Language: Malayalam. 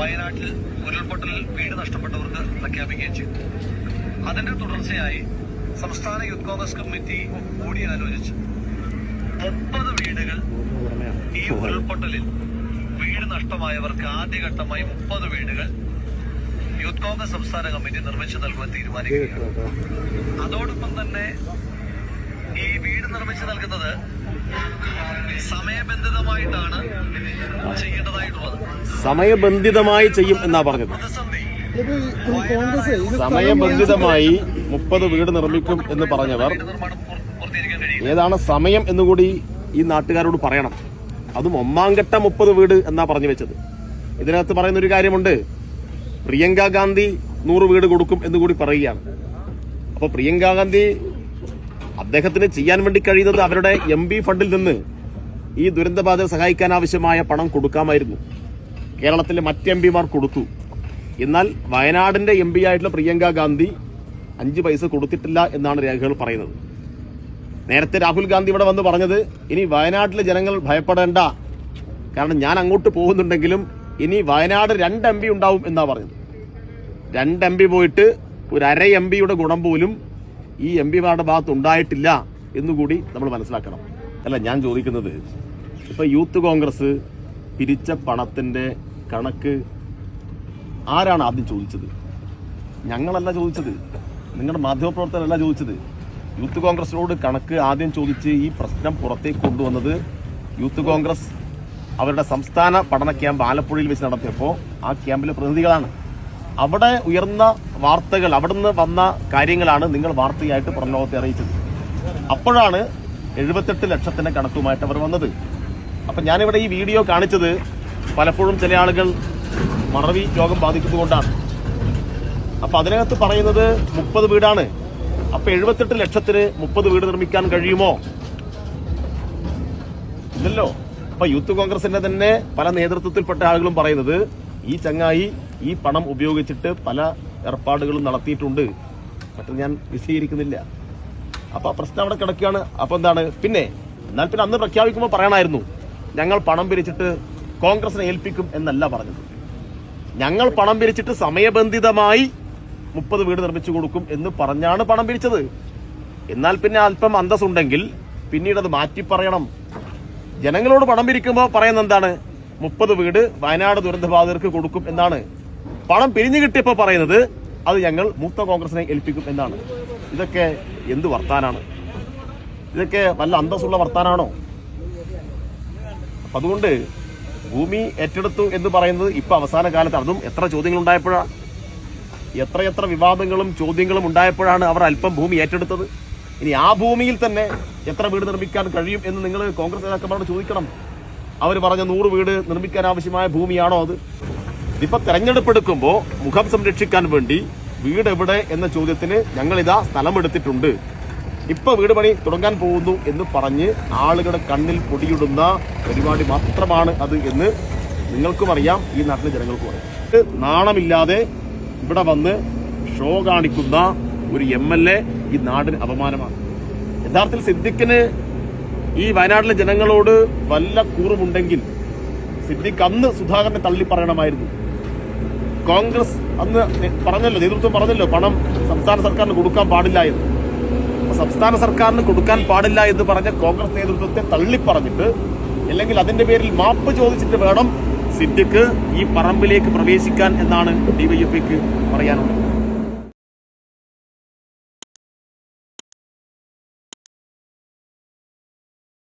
വയനാട്ടിൽ ഉരുൾപൊട്ടലിൽ വീട് നഷ്ടപ്പെട്ടവർക്ക് പ്രഖ്യാപിക്കുകയും ചെയ്തു. അതിന്റെ തുടർച്ചയായി സംസ്ഥാന യൂത്ത് കോൺഗ്രസ് കമ്മിറ്റി കൂടിയാലോചിച്ച്. മുപ്പത് വീടുകൾ ഈ ഉരുൾപൊട്ടലിൽ വീട് നഷ്ടമായവർക്ക് ആദ്യഘട്ടമായി മുപ്പത് വീടുകൾ യൂത്ത് കോൺഗ്രസ് സംസ്ഥാന കമ്മിറ്റി നിർമ്മിച്ചു നൽകുവാൻ തീരുമാനിക്കുകയാണ്. അതോടൊപ്പം തന്നെ നിർമ്മിച്ചു നൽകുന്നത് സമയബന്ധിതമായിട്ടാണ് ചെയ്യേണ്ടതായിട്ടുള്ളത്. സമയബന്ധിതമായി ചെയ്യും എന്നാ പറഞ്ഞത്. സമയബന്ധിതമായി മുപ്പത് വീട് നിർമ്മിക്കും എന്ന് പറഞ്ഞവർ ഏതാണ് സമയം എന്നുകൂടി ഈ നാട്ടുകാരോട് പറയണം. അതും ഒമ്മാങ്കട്ട മുപ്പത് വീട് എന്നാ പറഞ്ഞു വെച്ചത്. ഇതിനകത്ത് പറയുന്ന ഒരു കാര്യമുണ്ട്. പ്രിയങ്ക ഗാന്ധി നൂറ് വീട് കൊടുക്കും എന്ന് കൂടി പറയുകയാണ്. അപ്പൊ പ്രിയങ്ക ഗാന്ധി അദ്ദേഹത്തിന് ചെയ്യാൻ വേണ്ടി കഴിയുന്നത് അവരുടെ എം പി ഫണ്ടിൽ നിന്ന് ഈ ദുരന്തബാധിതരെ സഹായിക്കാൻ ആവശ്യമായ പണം കൊടുക്കാമായിരുന്നു. കേരളത്തിലെ മറ്റ് എം പിമാർ കൊടുത്തു. എന്നാൽ വയനാടിന്റെ എം പി ആയിട്ടുള്ള പ്രിയങ്ക ഗാന്ധി അഞ്ച് പൈസ കൊടുത്തിട്ടില്ല എന്നാണ് രേഖകൾ പറയുന്നത്. നേരത്തെ രാഹുൽ ഗാന്ധി ഇവിടെ വന്ന് പറഞ്ഞത് ഇനി വയനാട്ടിലെ ജനങ്ങൾ ഭയപ്പെടേണ്ട. കാരണം ഞാൻ അങ്ങോട്ട് പോകുന്നുണ്ടെങ്കിലും ഇനി വയനാട് രണ്ട് എം പി ഉണ്ടാവും എന്നാ പറഞ്ഞത്. രണ്ട് എം പി പോയിട്ട് ഒരു അര എം പിയുടെ ഗുണം പോലും ഈ എം പിമാരുടെ ഭാഗത്ത് ഉണ്ടായിട്ടില്ല എന്നുകൂടി നമ്മൾ മനസ്സിലാക്കണം. അല്ല ഞാൻ ചോദിക്കുന്നത് ഇപ്പം യൂത്ത് കോൺഗ്രസ് പിരിച്ച പണത്തിന്റെ കണക്ക് ആരാണ് ആദ്യം ചോദിച്ചത്? ഞങ്ങളല്ല ചോദിച്ചത്. നിങ്ങളുടെ മാധ്യമപ്രവർത്തകരല്ല ചോദിച്ചത്. യൂത്ത് കോൺഗ്രസിനോട് കണക്ക് ആദ്യം ചോദിച്ച് ഈ പ്രശ്നം പുറത്തേക്ക് കൊണ്ടുവന്നത് യൂത്ത് കോൺഗ്രസ് അവരുടെ സംസ്ഥാന പഠന ക്യാമ്പ് ആലപ്പുഴയിൽ വെച്ച് നടത്തിയപ്പോൾ ആ ക്യാമ്പിലെ പ്രതിനിധികളാണ്. അവിടെ ഉയർന്ന വാർത്തകൾ അവിടുന്ന് വന്ന കാര്യങ്ങളാണ് നിങ്ങൾ വാർത്തയായിട്ട് പുറം ലോകത്തെ അറിയിച്ചത്. അപ്പോഴാണ് എഴുപത്തെട്ട് ലക്ഷത്തിന്റെ കണക്കുമായിട്ട് അവർ വന്നത്. അപ്പൊ ഞാനിവിടെ ഈ വീഡിയോ കാണിച്ചത് പലപ്പോഴും ചില ആളുകൾ മറവി രോഗം ബാധിക്കുന്നതുകൊണ്ടാണ്. അപ്പൊ അതിനകത്ത് പറയുന്നത് മുപ്പത് വീടാണ്. അപ്പൊ എഴുപത്തെട്ട് ലക്ഷത്തിന് മുപ്പത് വീട് നിർമ്മിക്കാൻ കഴിയുമോ? ഇല്ലല്ലോ. അപ്പൊ യൂത്ത് കോൺഗ്രസിന്റെ തന്നെ പല നേതൃത്വത്തിൽപ്പെട്ട ആളുകളും പറയുന്നത് ഈ ചങ്ങായി ഈ പണം ഉപയോഗിച്ചിട്ട് പല ഏർപ്പാടുകളും നടത്തിയിട്ടുണ്ട്. മറ്റത് ഞാൻ വിശദീകരിക്കുന്നില്ല. അപ്പൊ ആ പ്രശ്നം അവിടെ കിടക്കുകയാണ്. അപ്പൊ എന്താണ്? പിന്നെ എന്നാൽ പിന്നെ അന്ന് പ്രഖ്യാപിക്കുമ്പോൾ പറയണമായിരുന്നു ഞങ്ങൾ പണം പിരിച്ചിട്ട് കോൺഗ്രസിനെ ഏൽപ്പിക്കും എന്നല്ല പറഞ്ഞത്. ഞങ്ങൾ പണം പിരിച്ചിട്ട് സമയബന്ധിതമായി മുപ്പത് വീട് നിർമ്മിച്ചു കൊടുക്കും എന്ന് പറഞ്ഞാണ് പണം പിരിച്ചത്. എന്നാൽ പിന്നെ അല്പം അന്തസ്സുണ്ടെങ്കിൽ പിന്നീട് അത് മാറ്റി പറയണം. ജനങ്ങളോട് പണം പിരിക്കുമ്പോൾ പറയുന്നത് എന്താണ്? മുപ്പത് വീട് വയനാട് ദുരന്തബാധിതർക്ക് കൊടുക്കും എന്നാണ്. പണം പിരിഞ്ഞു കിട്ടിയപ്പോൾ പറയുന്നത് അത് ഞങ്ങൾ മൂത്ത കോൺഗ്രസിനെ ഏൽപ്പിക്കും എന്നാണ്. ഇതൊക്കെ എന്ത് വർത്താനാണ്? ഇതൊക്കെ നല്ല അന്തസ്സുള്ള വർത്താനാണോ? അപ്പം അതുകൊണ്ട് ഭൂമി ഏറ്റെടുത്തു എന്ന് പറയുന്നത് ഇപ്പൊ അവസാന കാലത്ത് അതും എത്ര ചോദ്യങ്ങൾ ഉണ്ടായപ്പോഴാണ് എത്രയെത്ര വിവാദങ്ങളും ചോദ്യങ്ങളും ഉണ്ടായപ്പോഴാണ് അവർ അല്പം ഭൂമി ഏറ്റെടുത്തത്? ഇനി ആ ഭൂമിയിൽ തന്നെ എത്ര വീട് നിർമ്മിക്കാൻ കഴിയും എന്ന് നിങ്ങൾ കോൺഗ്രസ് നേതാക്കന്മാരോട് ചോദിക്കണം. അവർ പറഞ്ഞ നൂറ് വീട് നിർമ്മിക്കാൻ ആവശ്യമായ ഭൂമിയാണോ അത്? ഇതിപ്പോ തെരഞ്ഞെടുപ്പ് എടുക്കുമ്പോൾ മുഖം സംരക്ഷിക്കാൻ വേണ്ടി വീട് എവിടെ എന്ന ചോദ്യത്തിന് ഞങ്ങൾ ഇതാ സ്ഥലം എടുത്തിട്ടുണ്ട് ഇപ്പൊ വീട് പണി തുടങ്ങാൻ പോകുന്നു എന്ന് പറഞ്ഞ് ആളുകളുടെ കണ്ണിൽ പൊടിയിടുന്ന പരിപാടി മാത്രമാണ് അത് എന്ന് നിങ്ങൾക്കും അറിയാം ഈ നാട്ടിലെ ജനങ്ങൾക്കും അറിയാം. നാണമില്ലാതെ ഇവിടെ വന്ന് ഷോ കാണിക്കുന്ന ഒരു എം എൽ എ ഈ നാടിന് അപമാനമാണ്. യഥാർത്ഥത്തിൽ സിദ്ദിഖിന് ഈ വയനാട്ടിലെ ജനങ്ങളോട് വല്ല കൂറുമുണ്ടെങ്കിൽ സിദ്ദിഖ് അന്ന് സുധാകരനെ തള്ളി പറയണമായിരുന്നു. കോൺഗ്രസ് അന്ന് പറഞ്ഞല്ലോ നേതൃത്വം പറഞ്ഞല്ലോ പണം സംസ്ഥാന സർക്കാരിന് കൊടുക്കാൻ പാടില്ല എന്ന്. സംസ്ഥാന സർക്കാരിന് കൊടുക്കാൻ പാടില്ല എന്ന് പറഞ്ഞ കോൺഗ്രസ് നേതൃത്വത്തെ തള്ളിപ്പറഞ്ഞിട്ട് അല്ലെങ്കിൽ അതിന്റെ പേരിൽ മാപ്പ് ചോദിച്ചിട്ട് വേണം സിദ്ദിഖ് ഈ പറമ്പിലേക്ക് പ്രവേശിക്കാൻ എന്നാണ് ഡിവൈഎഫ്ഐക്ക് പറയാനുള്ളത്.